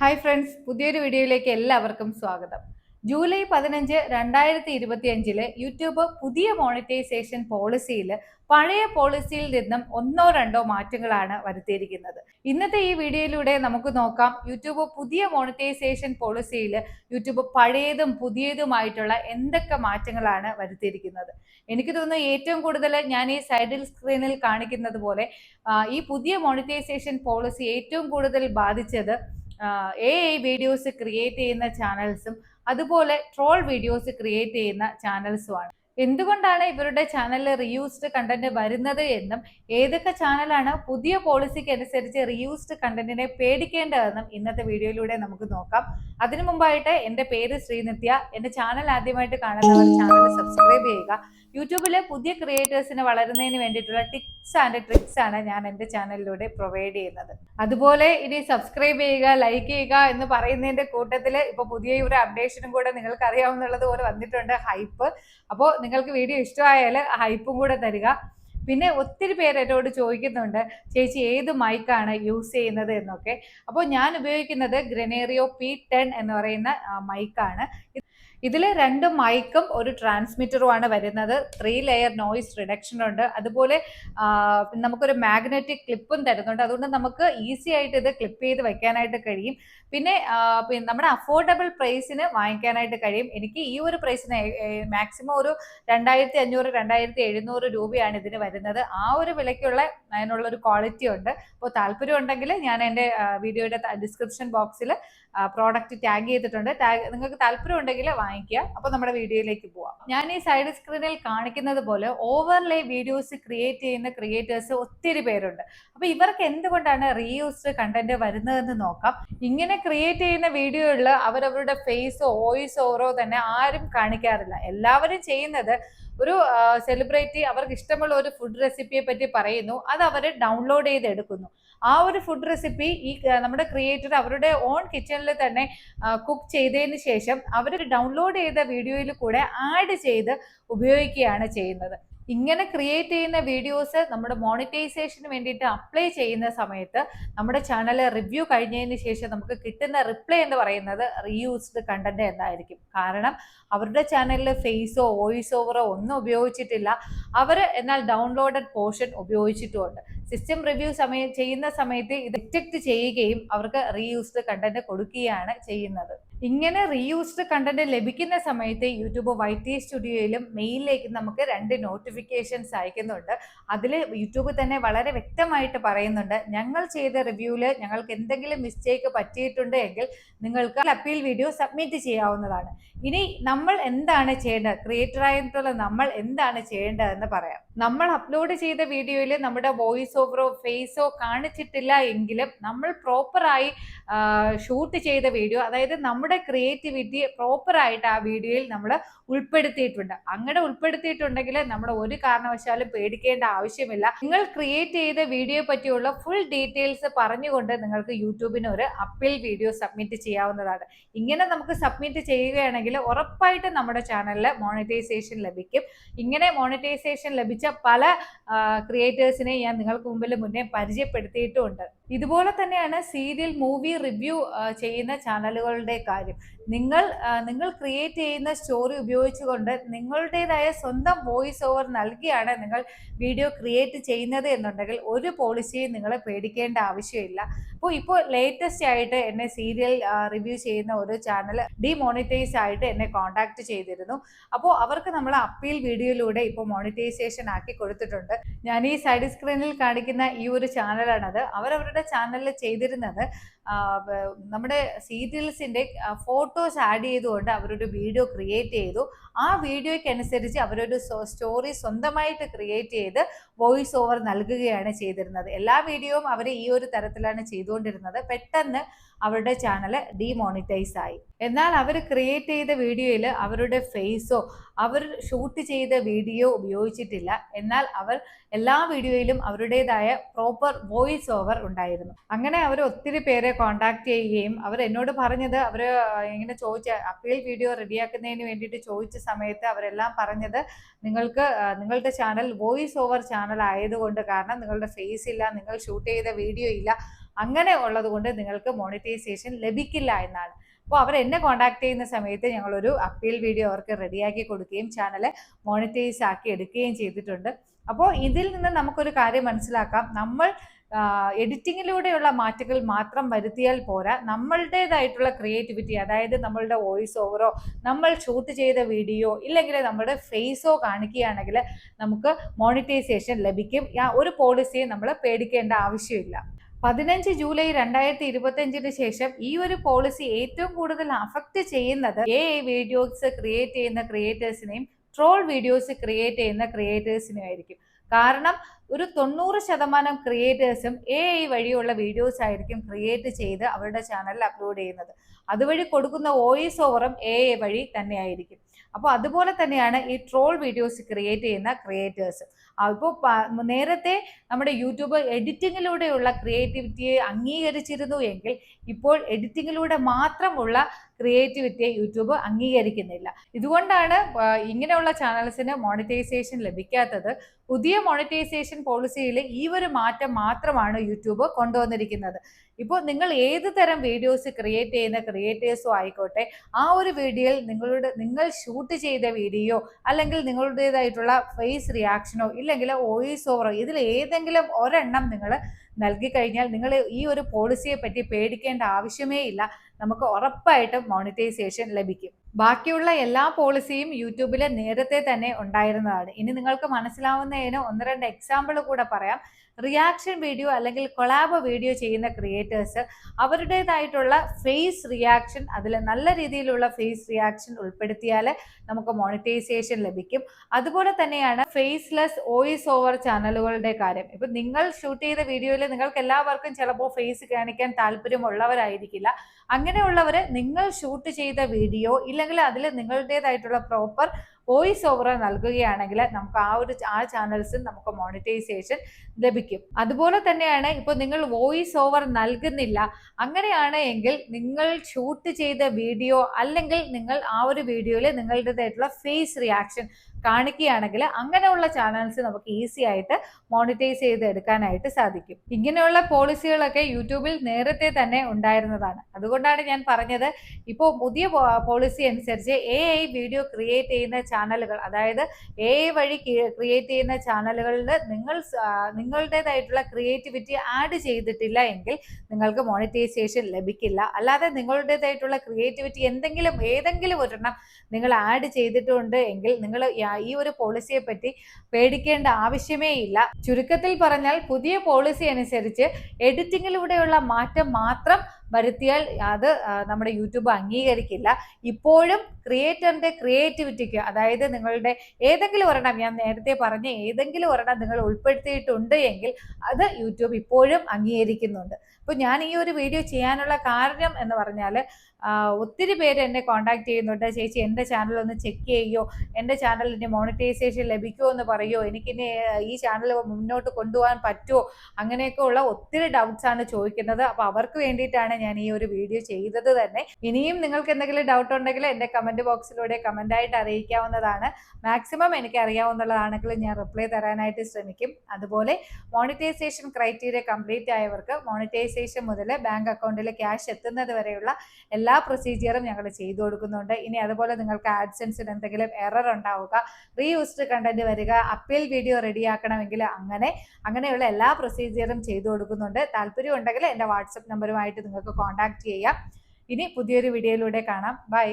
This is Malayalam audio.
ഹായ് ഫ്രണ്ട്സ് പുതിയൊരു വീഡിയോയിലേക്ക് എല്ലാവർക്കും സ്വാഗതം. ജൂലൈ പതിനഞ്ച് രണ്ടായിരത്തി ഇരുപത്തി അഞ്ചിൽ യൂട്യൂബ് പുതിയ മോണിറ്റൈസേഷൻ പോളിസിയിൽ പഴയ പോളിസിയിൽ നിന്നും ഒന്നോ രണ്ടോ മാറ്റങ്ങളാണ് വരുത്തിയിരിക്കുന്നത്. ഇന്നത്തെ ഈ വീഡിയോയിലൂടെ നമുക്ക് നോക്കാം യൂട്യൂബ് പുതിയ മോണിറ്റൈസേഷൻ പോളിസിയിൽ യൂട്യൂബ് പഴയതും പുതിയതുമായിട്ടുള്ള എന്തൊക്കെ മാറ്റങ്ങളാണ് വരുത്തിയിരിക്കുന്നത്. എനിക്ക് തോന്നുന്നു ഏറ്റവും കൂടുതൽ ഞാൻ ഈ സൈഡിൽ സ്ക്രീനിൽ കാണിക്കുന്നത് പോലെ ഈ പുതിയ മോണിറ്റൈസേഷൻ പോളിസി ഏറ്റവും കൂടുതൽ ബാധിച്ചത് എ ഐ വീഡിയോസ് ക്രിയേറ്റ് ചെയ്യുന്ന ചാനൽസും അതുപോലെ ട്രോൾ വീഡിയോസ് ക്രിയേറ്റ് ചെയ്യുന്ന ചാനൽസുമാണ് എന്തുകൊണ്ടാണ് ഇവരുടെ ചാനലിൽ റീയൂസ്ഡ് കണ്ടന്റ് വരുന്നത് എന്നും ഏതൊക്കെ ചാനലാണ് പുതിയ പോളിസിക്ക് അനുസരിച്ച് റീയൂസ്ഡ് കണ്ടന്റിനെ പേടിക്കേണ്ടതെന്നും ഇന്നത്തെ വീഡിയോയിലൂടെ നമുക്ക് നോക്കാം. അതിനു മുമ്പായിട്ട് എന്റെ പേര് ശ്രീനിത്യ. എന്റെ ചാനൽ ആദ്യമായിട്ട് കാണുന്നവർ ചാനൽ സബ്സ്ക്രൈബ് ചെയ്യുക. യൂട്യൂബിലെ പുതിയ ക്രിയേറ്റേഴ്സിന് വളരുന്നതിന് വേണ്ടിയിട്ടുള്ള ടിപ്സ് ആൻഡ് ട്രിക്സ് ആണ് ഞാൻ എന്റെ ചാനലിലൂടെ പ്രൊവൈഡ് ചെയ്യുന്നത്. അതുപോലെ ഇനി സബ്സ്ക്രൈബ് ചെയ്യുക ലൈക്ക് ചെയ്യുക എന്ന് പറയുന്നതിന്റെ കൂട്ടത്തിൽ ഇപ്പൊ പുതിയ ഒരു അപ്ഡേഷനും കൂടെ നിങ്ങൾക്ക് അറിയാവുന്നുള്ളത് പോലെ വന്നിട്ടുണ്ട് ഹൈപ്പ് അപ്പോൾ നിങ്ങൾക്ക് വീഡിയോ ഇഷ്ടമായാൽ ഹൈപ്പും കൂടെ തരിക. പിന്നെ ഒത്തിരി പേര് എന്നോട് ചോദിക്കുന്നുണ്ട് ചേച്ചി ഏത് മൈക്കാണ് യൂസ് ചെയ്യുന്നത് എന്നൊക്കെ? അപ്പോൾ ഞാൻ ഉപയോഗിക്കുന്നത് ഗ്രനേറിയോ പി ടെൻ എന്ന് പറയുന്ന മൈക്കാണ് ഇതിൽ രണ്ട് മൈക്കും ഒരു ട്രാൻസ്മിറ്ററുമാണ് വരുന്നത്. ത്രീ ലെയർ നോയിസ് റിഡക്ഷൻ ഉണ്ട്. അതുപോലെ നമുക്കൊരു മാഗ്നറ്റിക് ക്ലിപ്പും തരുന്നുണ്ട്. അതുകൊണ്ട് നമുക്ക് ഈസി ആയിട്ട് ഇത് ക്ലിപ്പ് ചെയ്ത് വെക്കാനായിട്ട് കഴിയും. പിന്നെ പിന്നെ നമ്മുടെ അഫോർഡബിൾ പ്രൈസിന് വാങ്ങിക്കാനായിട്ട് കഴിയും. എനിക്ക് ഈ ഒരു പ്രൈസിന് മാക്സിമം ഒരു രണ്ടായിരത്തി അഞ്ഞൂറ് രണ്ടായിരത്തി എഴുന്നൂറ് രൂപയാണ് ഇതിന് വരുന്നത്. ആ ഒരു വിലയ്ക്കുള്ള അതിനുള്ള ഒരു ക്വാളിറ്റി ഉണ്ട്. അപ്പോൾ താല്പര്യം ഉണ്ടെങ്കിൽ ഞാൻ എന്റെ വീഡിയോയുടെ ഡിസ്ക്രിപ്ഷൻ ബോക്സിൽ പ്രോഡക്റ്റ് ടാഗ് ചെയ്തിട്ടുണ്ട്. ടാഗ് നിങ്ങൾക്ക് താല്പര്യം ഉണ്ടെങ്കിൽ വാങ്ങിക്കുക. അപ്പോൾ നമ്മുടെ വീഡിയോയിലേക്ക് പോവാം. ഞാൻ ഈ സൈഡ് സ്ക്രീനിൽ കാണിക്കുന്നത് പോലെ ഓവർലേ വീഡിയോസ് ക്രിയേറ്റ് ചെയ്യുന്ന ക്രിയേറ്റേഴ്സ് ഒത്തിരി പേരുണ്ട്. അപ്പോൾ ഇവർക്ക് എന്തുകൊണ്ടാണ് റീയൂസ്ഡ് കണ്ടന്റ് വരുന്നതെന്ന് നോക്കാം. ഇങ്ങനെ ക്രിയേറ്റ് ചെയ്യുന്ന വീഡിയോകളിൽ അവരവരുടെ ഫേസോ വോയിസ് ഓവറോ തന്നെ ആരും കാണിക്കാറില്ല. എല്ലാവരും ചെയ്യുന്നത് ഒരു സെലിബ്രിറ്റി അവർക്ക് ഇഷ്ടമുള്ള ഒരു ഫുഡ് റെസിപ്പിയെ പറ്റി പറയുന്നു. അത് അവർ ഡൗൺലോഡ് ചെയ്ത് എടുക്കുന്നു ആ ഒരു ഫുഡ് റെസിപ്പി ഈ നമ്മുടെ ക്രിയേറ്റർ അവരുടെ ഓൺ കിച്ചണിൽ തന്നെ കുക്ക് ചെയ്തതിന് ശേഷം അവർ ഡൗൺലോഡ് ചെയ്ത വീഡിയോയിൽ കൂടെ ആഡ് ചെയ്ത് ഉപയോഗിക്കുകയാണ് ചെയ്യുന്നത്. ഇങ്ങനെ ക്രിയേറ്റ് ചെയ്യുന്ന വീഡിയോസ് നമ്മുടെ മോണിറ്റൈസേഷന് വേണ്ടിയിട്ട് അപ്ലൈ ചെയ്യുന്ന സമയത്ത് നമ്മുടെ ചാനൽ റിവ്യൂ കഴിഞ്ഞതിന് ശേഷം നമുക്ക് കിട്ടുന്ന റിപ്ലൈ എന്ന് പറയുന്നത് റീയൂസ്ഡ് കണ്ടന്റ് എന്നായിരിക്കും. കാരണം അവരുടെ ചാനലിൽ ഫേസോ വോയിസ് ഓവറോ ഒന്നും ഉപയോഗിച്ചിട്ടില്ല. അവർ എന്നാൽ ഡൗൺലോഡഡ് പോർഷൻ ഉപയോഗിച്ചിട്ടുമുണ്ട്. സിസ്റ്റം റിവ്യൂ സമയം ചെയ്യുന്ന സമയത്ത് ഇത് ഡിറ്റക്ട് ചെയ്യുകയും അവർക്ക് റീയൂസ്ഡ് കണ്ടന്റ് കൊടുക്കുകയാണ് ചെയ്യുന്നത്. ഇങ്ങനെ റീയൂസ്ഡ് കണ്ടന്റ് ലഭിക്കുന്ന സമയത്ത് യൂട്യൂബ് വൈറ്റി സ്റ്റുഡിയോയിലും മെയിലിലേക്ക് നമുക്ക് രണ്ട് നോട്ടിഫിക്കേഷൻസ് അയക്കുന്നുണ്ട്. അതിൽ യൂട്യൂബ് തന്നെ വളരെ വ്യക്തമായിട്ട് പറയുന്നുണ്ട്. ഞങ്ങൾ ചെയ്ത റിവ്യൂവിൽ ഞങ്ങൾക്ക് എന്തെങ്കിലും മിസ്റ്റേക്ക് പറ്റിയിട്ടുണ്ട് എങ്കിൽ നിങ്ങൾക്ക് അപ്പീൽ വീഡിയോ സബ്മിറ്റ് ചെയ്യാവുന്നതാണ്. ഇനി നമ്മൾ എന്താണ് ചെയ്യേണ്ടത്? ക്രിയേറ്റർ ആയിട്ടുള്ള നമ്മൾ എന്താണ് ചെയ്യേണ്ടതെന്ന് പറയാം. നമ്മൾ അപ്ലോഡ് ചെയ്ത വീഡിയോയിൽ നമ്മുടെ വോയിസ് ഓവറോ ഫേസോ കാണിച്ചിട്ടില്ല എങ്കിലും നമ്മൾ പ്രോപ്പറായി ഷൂട്ട് ചെയ്ത വീഡിയോ അതായത് നമ്മുടെ ക്രിയേറ്റിവിറ്റി പ്രോപ്പറായിട്ട് ആ വീഡിയോയിൽ നമ്മൾ ഉൾപ്പെടുത്തിയിട്ടുണ്ട്. അങ്ങനെ ഉൾപ്പെടുത്തിയിട്ടുണ്ടെങ്കിൽ നമ്മൾ ഒരു കാരണവശാലും പേടിക്കേണ്ട ആവശ്യമില്ല. നിങ്ങൾ ക്രിയേറ്റ് ചെയ്ത വീഡിയോ പറ്റിയുള്ള ഫുൾ ഡീറ്റെയിൽസ് പറഞ്ഞുകൊണ്ട് നിങ്ങൾക്ക് യൂട്യൂബിന് ഒരു അപ്പീൽ വീഡിയോ സബ്മിറ്റ് ചെയ്യാവുന്നതാണ്. ഇങ്ങനെ നമുക്ക് സബ്മിറ്റ് ചെയ്യുകയാണെങ്കിൽ ഉറപ്പായിട്ടും നമ്മുടെ ചാനലിൽ മോണിറ്റൈസേഷൻ ലഭിക്കും. ഇങ്ങനെ മോണിറ്റൈസേഷൻ ലഭിച്ച പല ക്രിയേറ്റേഴ്സിനെ ഞാൻ നിങ്ങൾക്ക് മുമ്പിൽ മുന്നേ പരിചയപ്പെടുത്തിയിട്ടുമുണ്ട് ഇതുപോലെ തന്നെയാണ് സീരിയൽ മൂവി റിവ്യൂ ചെയ്യുന്ന ചാനലുകളുടെ കാര്യം. നിങ്ങൾ നിങ്ങൾ ക്രിയേറ്റ് ചെയ്യുന്ന സ്റ്റോറി ഉപയോഗിച്ചുകൊണ്ട് നിങ്ങളുടേതായ സ്വന്തം വോയിസ് ഓവർ നൽകിയാണ് നിങ്ങൾ വീഡിയോ ക്രിയേറ്റ് ചെയ്യുന്നത് എന്നുണ്ടെങ്കിൽ ഒരു പോളിസിയും നിങ്ങളെ പേടിക്കേണ്ട ആവശ്യമില്ല. അപ്പോൾ ഇപ്പോൾ ലേറ്റസ്റ്റ് ആയിട്ട് എന്നെ സീരിയൽ റിവ്യൂ ചെയ്യുന്ന ഒരു ചാനൽ ഡിമോണിറ്റൈസ് ആയിട്ട് എന്നെ കോൺടാക്ട് ചെയ്തിരുന്നു. അപ്പോൾ അവർക്ക് നമ്മൾ അപ്പീൽ വീഡിയോയിലൂടെ ഇപ്പോൾ മോണിറ്റൈസേഷൻ ആക്കി കൊടുത്തിട്ടുണ്ട്. ഞാൻ ഈ സൈഡ് സ്ക്രീനിൽ കാണിക്കുന്ന ഈ ഒരു ചാനലാണത്. അവരവരുടെ ചാനലിൽ ചെയ്തിരുന്നത്. നമ്മുടെ സീരിയൽസിന്റെ ഫോട്ടോസ് ആഡ് ചെയ്തുകൊണ്ട് അവരൊരു വീഡിയോ ക്രിയേറ്റ് ചെയ്തു. ആ വീഡിയോയ്ക്ക് അനുസരിച്ച് അവരൊരു സ്റ്റോറി സ്വന്തമായിട്ട് ക്രിയേറ്റ് ചെയ്ത് വോയിസ് ഓവർ നൽകുകയാണ് ചെയ്തിരുന്നത്. എല്ലാ വീഡിയോയും അവർ ഈ ഒരു തരത്തിലാണ് ചെയ്തുകൊണ്ടിരുന്നത്. പെട്ടെന്ന് അവരുടെ ചാനൽ ഡീമോണിറ്റൈസ് ആയി. എന്നാൽ അവർ ക്രിയേറ്റ് ചെയ്ത വീഡിയോയിൽ അവരുടെ ഫേസോ അവർ ഷൂട്ട് ചെയ്ത വീഡിയോ ഉപയോഗിച്ചിട്ടില്ല. എന്നാൽ അവർ എല്ലാ വീഡിയോയിലും അവരുടേതായ പ്രോപ്പർ വോയിസ് ഓവർ ഉണ്ടായിരുന്നു. അങ്ങനെ അവർ ഒത്തിരി പേരെ കോണ്ടാക്ട് ചെയ്യുകയും അവർ എന്നോട് പറഞ്ഞത് അവർ ഇങ്ങനെ ചോദിച്ച അപ്പീൽ വീഡിയോ റെഡിയാക്കുന്നതിന് വേണ്ടിയിട്ട് ചോദിച്ച സമയത്ത് അവരെല്ലാം പറഞ്ഞത് നിങ്ങൾക്ക് നിങ്ങളുടെ ചാനൽ വോയിസ് ഓവർ ചാനൽ ആയതുകൊണ്ട് കാരണം നിങ്ങളുടെ ഫേസ് ഇല്ല നിങ്ങൾ ഷൂട്ട് ചെയ്ത വീഡിയോ ഇല്ല അങ്ങനെ ഉള്ളതുകൊണ്ട് നിങ്ങൾക്ക് മോണിറ്റൈസേഷൻ ലഭിക്കില്ല എന്നാണ്. അപ്പോൾ അവർ എന്നെ കോണ്ടാക്ട് ചെയ്യുന്ന സമയത്ത് ഞങ്ങളൊരു അപ്പീൽ വീഡിയോ അവർക്ക് റെഡിയാക്കി കൊടുക്കുകയും ചാനൽ മോണിറ്റൈസ് ആക്കി എടുക്കുകയും ചെയ്തിട്ടുണ്ട്. അപ്പോൾ ഇതിൽ നിന്ന് നമുക്കൊരു കാര്യം മനസ്സിലാക്കാം. നമ്മൾ എഡിറ്റിങ്ങിലൂടെയുള്ള മാറ്റങ്ങൾ മാത്രം വരുത്തിയാൽ പോരാ. നമ്മളുടേതായിട്ടുള്ള ക്രിയേറ്റിവിറ്റി അതായത് നമ്മളുടെ വോയിസ് ഓവറോ നമ്മൾ ഷൂട്ട് ചെയ്ത വീഡിയോ ഇല്ലെങ്കിൽ നമ്മുടെ ഫേസോ കാണിക്കുകയാണെങ്കിൽ നമുക്ക് മോണിറ്റൈസേഷൻ ലഭിക്കും. ഒരു പോളിസിയെ നമ്മൾ പേടിക്കേണ്ട ആവശ്യമില്ല. പതിനഞ്ച് ജൂലൈ രണ്ടായിരത്തി ഇരുപത്തി ശേഷം ഈ ഒരു പോളിസി ഏറ്റവും കൂടുതൽ അഫക്റ്റ് ചെയ്യുന്നത് എ വീഡിയോസ് ക്രിയേറ്റ് ചെയ്യുന്ന ക്രിയേറ്റേഴ്സിനെയും ട്രോൾ വീഡിയോസ് ക്രിയേറ്റ് ചെയ്യുന്ന ക്രിയേറ്റേഴ്സിനെയും ആയിരിക്കും. കാരണം ഒരു തൊണ്ണൂറ് ശതമാനം ക്രിയേറ്റേഴ്സും എ ഐ വഴിയുള്ള വീഡിയോസ് ആയിരിക്കും ക്രിയേറ്റ് ചെയ്ത് അവരുടെ ചാനലിൽ അപ്ലോഡ് ചെയ്യുന്നത്. അതുവഴി കൊടുക്കുന്ന വോയിസ് ഓവറും എ ഐ വഴി തന്നെയായിരിക്കും. അപ്പോൾ അതുപോലെ തന്നെയാണ് ഈ ട്രോൾ വീഡിയോസ് ക്രിയേറ്റ് ചെയ്യുന്ന ക്രിയേറ്റേഴ്സ് അപ്പോൾ നേരത്തെ നമ്മുടെ യൂട്യൂബ് എഡിറ്റിങ്ങിലൂടെയുള്ള ക്രിയേറ്റിവിറ്റിയെ അംഗീകരിച്ചിരുന്നു എങ്കിൽ ഇപ്പോൾ എഡിറ്റിങ്ങിലൂടെ മാത്രമുള്ള ക്രിയേറ്റിവിറ്റിയെ യൂട്യൂബ് അംഗീകരിക്കുന്നില്ല. ഇതുകൊണ്ടാണ് ഇങ്ങനെയുള്ള ചാനൽസിന് മോണിറ്റൈസേഷൻ ലഭിക്കാത്തത്. പുതിയ മോണിറ്റൈസേഷൻ പോളിസിയിൽ ഈ ഒരു മാറ്റം മാത്രമാണ് യൂട്യൂബ് കൊണ്ടുവന്നിരിക്കുന്നത്. ഇപ്പോൾ നിങ്ങൾ ഏത് തരം വീഡിയോസ് ക്രിയേറ്റ് ചെയ്യുന്ന ക്രിയേറ്റേഴ്സും ആയിക്കോട്ടെ ആ ഒരു വീഡിയോയിൽ നിങ്ങളുടെ നിങ്ങൾ ഷൂട്ട് ചെയ്ത വീഡിയോ അല്ലെങ്കിൽ നിങ്ങളുടേതായിട്ടുള്ള ഫേസ് റിയാക്ഷനോ ഇല്ലെങ്കിൽ വോയിസ് ഓവറോ ഇതിൽ ഏതെങ്കിലും ഒരെണ്ണം നിങ്ങൾ നൽകി കഴിഞ്ഞാൽ നിങ്ങൾ ഈ ഒരു പോളിസിയെ പറ്റി പേടിക്കേണ്ട ആവശ്യമേ ഇല്ല. നമുക്ക് ഉറപ്പായിട്ടും മോണിറ്റൈസേഷൻ ലഭിക്കും. ബാക്കിയുള്ള എല്ലാ പോളിസിയും യൂട്യൂബിൽ നേരത്തെ തന്നെ ഉണ്ടായിരുന്നതാണ്. ഇനി നിങ്ങൾക്ക് മനസ്സിലാവുന്നതിന് ഒന്ന് രണ്ട് എക്സാമ്പിൾ കൂടെ പറയാം. റിയാക്ഷൻ വീഡിയോ അല്ലെങ്കിൽ കൊളാബ് വീഡിയോ ചെയ്യുന്ന ക്രിയേറ്റേഴ്സ് അവരുടേതായിട്ടുള്ള ഫേസ് റിയാക്ഷൻ അതിൽ നല്ല രീതിയിലുള്ള ഫേസ് റിയാക്ഷൻ ഉൾപ്പെടുത്തിയാൽ നമുക്ക് മോണിറ്റൈസേഷൻ ലഭിക്കും. അതുപോലെ തന്നെയാണ് ഫേസ്ലെസ് വോയിസ് ഓവർ ചാനലുകളുടെ കാര്യം. ഇപ്പം നിങ്ങൾ ഷൂട്ട് ചെയ്ത വീഡിയോയിൽ നിങ്ങൾക്ക് എല്ലാവർക്കും ചിലപ്പോൾ ഫേസ് കാണിക്കാൻ താല്പര്യമുള്ളവരായിരിക്കില്ല. അങ്ങനെയുള്ളവർ നിങ്ങൾ ഷൂട്ട് ചെയ്ത വീഡിയോ ഇല്ലെങ്കിൽ അതിൽ നിങ്ങളുടേതായിട്ടുള്ള പ്രോപ്പർ വോയിസ് ഓവർ നൽകുകയാണെങ്കിൽ നമുക്ക് ആ ഒരു ആ ചാനൽസിൽ നമുക്ക് മോണിറ്റൈസേഷൻ ലഭിക്കും. അതുപോലെ തന്നെയാണ് ഇപ്പോൾ നിങ്ങൾ വോയിസ് ഓവർ നൽകുന്നില്ല. അങ്ങനെയാണ് എങ്കിൽ നിങ്ങൾ ഷൂട്ട് ചെയ്ത വീഡിയോ അല്ലെങ്കിൽ നിങ്ങൾ ആ ഒരു വീഡിയോയിൽ നിങ്ങളുടേതായിട്ടുള്ള ഫേസ് റിയാക്ഷൻ കാണിക്കുകയാണെങ്കിൽ അങ്ങനെയുള്ള ചാനൽസ് നമുക്ക് ഈസി ആയിട്ട് മോണിറ്റൈസ് ചെയ്ത് എടുക്കാനായിട്ട് സാധിക്കും. ഇങ്ങനെയുള്ള പോളിസികളൊക്കെ യൂട്യൂബിൽ നേരത്തെ തന്നെ ഉണ്ടായിരുന്നതാണ്. അതുകൊണ്ടാണ് ഞാൻ പറഞ്ഞത് ഇപ്പോൾ പുതിയ പോളിസി അനുസരിച്ച് എ ഐ വീഡിയോ ക്രിയേറ്റ് ചെയ്യുന്ന ചാനലുകൾ അതായത് എ ഐ വഴി ക്രിയേറ്റ് ചെയ്യുന്ന ചാനലുകളിൽ നിങ്ങൾ നിങ്ങളുടേതായിട്ടുള്ള ക്രിയേറ്റിവിറ്റി ആഡ് ചെയ്തിട്ടില്ല എങ്കിൽ നിങ്ങൾക്ക് മോണിറ്റൈസേഷൻ ലഭിക്കില്ല. അല്ലാതെ നിങ്ങളുടേതായിട്ടുള്ള ക്രിയേറ്റിവിറ്റി എന്തെങ്കിലും ഏതെങ്കിലും ഒരെണ്ണം നിങ്ങൾ ആഡ് ചെയ്തിട്ടുണ്ട് എങ്കിൽ നിങ്ങൾ ഈ ഒരു പോളിസിയെ പറ്റി പേടിക്കേണ്ട ആവശ്യമേ ഇല്ല. ചുരുക്കത്തിൽ പറഞ്ഞാൽ പുതിയ പോളിസി അനുസരിച്ച് എഡിറ്റിങ്ങിലൂടെയുള്ള മാറ്റം മാത്രം വരുത്തിയാൽ അത് നമ്മുടെ യൂട്യൂബ് അംഗീകരിക്കില്ല. ഇപ്പോഴും ക്രിയേറ്ററിന്റെ ക്രിയേറ്റിവിറ്റിക്ക് അതായത് നിങ്ങളുടെ ഏതെങ്കിലും ഒരെണ്ണം ഞാൻ നേരത്തെ പറഞ്ഞ ഏതെങ്കിലും ഒരെണ്ണം നിങ്ങൾ ഉൾപ്പെടുത്തിയിട്ടുണ്ട് എങ്കിൽ അത് യൂട്യൂബ് ഇപ്പോഴും അംഗീകരിക്കുന്നുണ്ട്. അപ്പോൾ ഞാൻ ഈ ഒരു വീഡിയോ ചെയ്യാനുള്ള കാരണം എന്ന് പറഞ്ഞാൽ ഒത്തിരി പേര് എന്നെ കോണ്ടാക്ട് ചെയ്യുന്നുണ്ട്. ചേച്ചി എന്റെ ചാനൽ ഒന്ന് ചെക്ക് ചെയ്യോ? എന്റെ ചാനലിന് മോണിറ്റൈസേഷൻ ലഭിക്കുമോ എന്ന് പറയുമോ എനിക്കിനി ഈ ചാനൽ മുന്നോട്ട് കൊണ്ടുപോകാൻ പറ്റുമോ അങ്ങനെയൊക്കെ ഉള്ള ഒത്തിരി ഡൗട്ട്സ് ആണ് ചോദിക്കുന്നത്. അപ്പോൾ അവർക്ക് വേണ്ടിയിട്ടാണ് ഞാൻ ഈ ഒരു വീഡിയോ ചെയ്തത് തന്നെ. ഇനിയും നിങ്ങൾക്ക് എന്തെങ്കിലും ഡൗട്ട് ഉണ്ടെങ്കിൽ എന്റെ കമന്റ് ബോക്സിലൂടെ കമന്റ് ആയിട്ട് അറിയിക്കാവുന്നതാണ്. മാക്സിമം എനിക്ക് അറിയാവുന്നതാണെങ്കിൽ ഞാൻ റിപ്ലൈ തരാനായിട്ട് ശ്രമിക്കും. അതുപോലെ മോണിറ്റൈസേഷൻ ക്രൈറ്റീരിയ കംപ്ലീറ്റ് ആയവർക്ക് മോണിറ്റൈസേഷൻ മുതൽ ബാങ്ക് അക്കൗണ്ടിൽ ക്യാഷ് എത്തുന്നത് വരെയുള്ള എല്ലാ പ്രൊസീജിയറും ഞങ്ങൾ ചെയ്തു കൊടുക്കുന്നുണ്ട്. ഇനി അതുപോലെ നിങ്ങൾക്ക് ആഡ്സെൻസിൽ എന്തെങ്കിലും എറർ ഉണ്ടാവുക റീയൂസ്ഡ് കണ്ടന്റ് വരിക അപ്പീൽ വീഡിയോ റെഡിയാക്കണമെങ്കിൽ അങ്ങനെ അങ്ങനെയുള്ള എല്ലാ പ്രൊസീജിയറും ചെയ്തു കൊടുക്കുന്നുണ്ട്. താല്പര്യം ഉണ്ടെങ്കിൽ എന്റെ വാട്സപ്പ് നമ്പറുമായിട്ട് നിങ്ങൾക്ക് കോൺടാക്ട് ചെയ്യാം. ഇനി പുതിയൊരു വീഡിയോയിലൂടെ കാണാം. ബൈ.